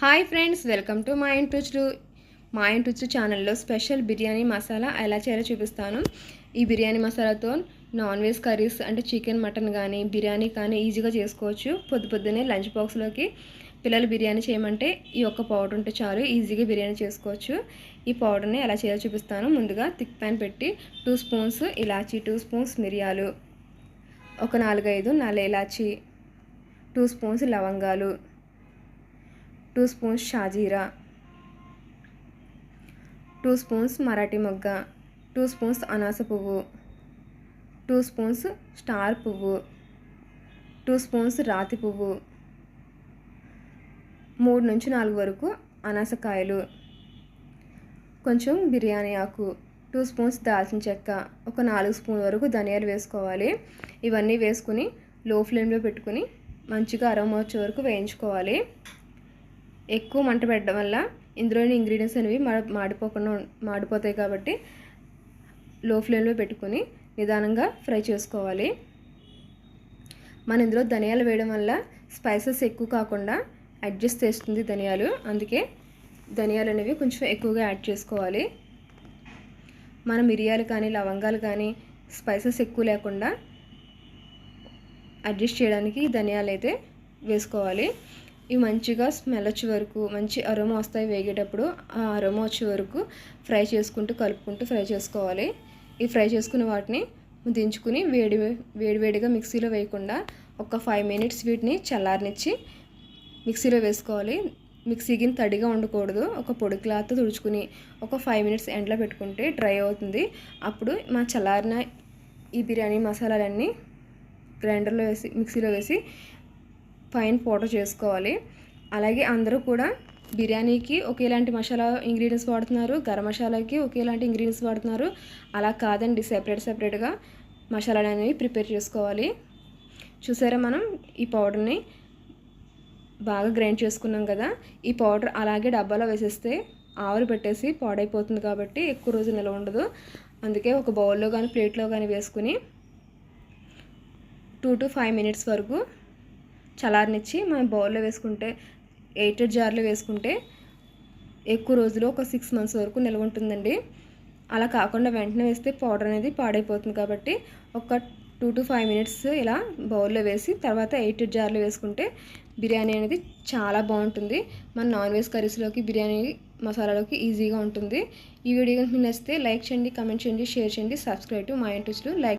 Hi friends welcome to మా ఇంటి రుచులు. మా ఇంటి రుచులు ఛానల్లో స్పెషల్ బిర్యానీ మసాలా ఎలా చేయాలో చూపిస్తాను. ఈ బిర్యానీ మసాలాతో నాన్ వెజ్ కర్రీస్ అంటే చికెన్ మటన్ కానీ బిర్యానీ కానీ ఈజీగా చేసుకోవచ్చు. పొద్దు పొద్దున్నే లంచ్ బాక్స్లోకి పిల్లలు బిర్యానీ చేయమంటే ఈ ఒక్క పౌడర్ ఉంటే చాలు ఈజీగా బిర్యానీ చేసుకోవచ్చు. ఈ పౌడర్ని ఎలా చేయాలో చూపిస్తాను. ముందుగా థిక్ ప్యాన్ పెట్టి టూ స్పూన్స్ ఇలాచీ టూ స్పూన్స్ మిరియాలు ఒక నాలుగైదు నల్ల ఇలాచీ టూ స్పూన్స్ లవంగాలు టూ స్పూన్స్ షాజీరా టూ స్పూన్స్ మరాఠీ మొగ్గ టూ స్పూన్స్ అనాస పువ్వు టూ స్పూన్స్ స్టార్ పువ్వు టూ స్పూన్స్ రాతి పువ్వు మూడు నుంచి నాలుగు వరకు అనాసకాయలు కొంచెం బిర్యానీ ఆకు టూ స్పూన్స్ దాల్చిన చెక్క ఒక నాలుగు స్పూన్ వరకు ధనియాలు వేసుకోవాలి. ఇవన్నీ వేసుకుని లో ఫ్లేమ్లో పెట్టుకుని మంచిగా అరమొచ్చే వరకు వేయించుకోవాలి. ఎక్కువ మంట పెట్టడం వల్ల ఇందులోని ఇంగ్రీడియంట్స్ అనేవి మాడిపోకుండా మాడిపోతాయి కాబట్టి లో ఫ్లేమ్లో పెట్టుకొని నిదానంగా ఫ్రై చేసుకోవాలి. మన ఇందులో ధనియాలు వేయడం వల్ల స్పైసెస్ ఎక్కువ కాకుండా అడ్జస్ట్ చేస్తుంది ధనియాలు. అందుకే ధనియాలు అనేవి కొంచెం ఎక్కువగా యాడ్ చేసుకోవాలి. మన మిరియాలు కానీ లవంగాలు కానీ స్పైసెస్ ఎక్కువ లేకుండా అడ్జస్ట్ చేయడానికి ధనియాలు అయితే వేసుకోవాలి. ఇవి మంచిగా స్మెల్ వచ్చే వరకు మంచి అరోమా వస్తాయి వేగేటప్పుడు ఆ అరోమా వచ్చే వరకు ఫ్రై చేసుకుంటూ కలుపుకుంటూ ఫ్రై చేసుకోవాలి. ఈ ఫ్రై చేసుకున్న వాటిని దించుకుని వేడి వేడివేడిగా మిక్సీలో వేయకుండా ఒక ఫైవ్ మినిట్స్ వీటిని చల్లారనిచ్చి మిక్సీలో వేసుకోవాలి. మిక్సీ గిన్నె తడిగా ఉండకూడదు. ఒక పొడి క్లాత్ తుడుచుకుని ఒక ఫైవ్ మినిట్స్ ఎండలో పెట్టుకుంటే డ్రై అవుతుంది. అప్పుడు మా చల్లారిన ఈ బిర్యానీ మసాలాలన్నీ గ్రైండర్లో వేసి మిక్సీలో వేసి ఫైన్ పౌడర్ చేసుకోవాలి. అలాగే అందరూ కూడా బిర్యానీకి ఒకేలాంటి మసాలా ఇంగ్రీడియంట్స్ వాడుతున్నారు. గరం మసాలాకి ఒకేలాంటి ఇంగ్రీడియంట్స్ వాడుతున్నారు. అలా కాదండి సెపరేట్ సెపరేట్గా మసాలాలు అనేవి ప్రిపేర్ చేసుకోవాలి. చూసారా మనం? ఈ పౌడర్ని బాగా గ్రైండ్ చేసుకున్నాం కదా? ఈ పౌడర్ అలాగే డబ్బాలో వేసేస్తే ఆవులు పెట్టేసి పాడైపోతుంది కాబట్టి ఎక్కువ రోజు నిల్వ ఉండదు. అందుకే ఒక బౌల్లో కానీ ప్లేట్లో కానీ వేసుకుని టూ టు ఫైవ్ మినిట్స్ వరకు చలారనిచ్చి మనం బౌల్లో వేసుకుంటే ఎయిటెడ్ జార్లో వేసుకుంటే ఎక్కువ రోజులు ఒక సిక్స్ మంత్స్ వరకు నిల్వ ఉంటుందండి. అలా కాకుండా వెంటనే వేస్తే పౌడర్ అనేది పాడైపోతుంది కాబట్టి ఒక టూ టు ఫైవ్ మినిట్స్ ఇలా బౌల్లో వేసి తర్వాత ఎయిటెడ్ జార్లో వేసుకుంటే బిర్యానీ అనేది చాలా బాగుంటుంది. మన నాన్ వెజ్ కర్రీస్లోకి బిర్యానీ మసాలాలోకి ఈజీగా ఉంటుంది. ఈ వీడియో కనుక నచ్చితే లైక్ చేయండి కమెంట్ చేయండి షేర్ చేయండి సబ్స్క్రైబ్ టు మా ఇంట్రెస్ట్లు లైక్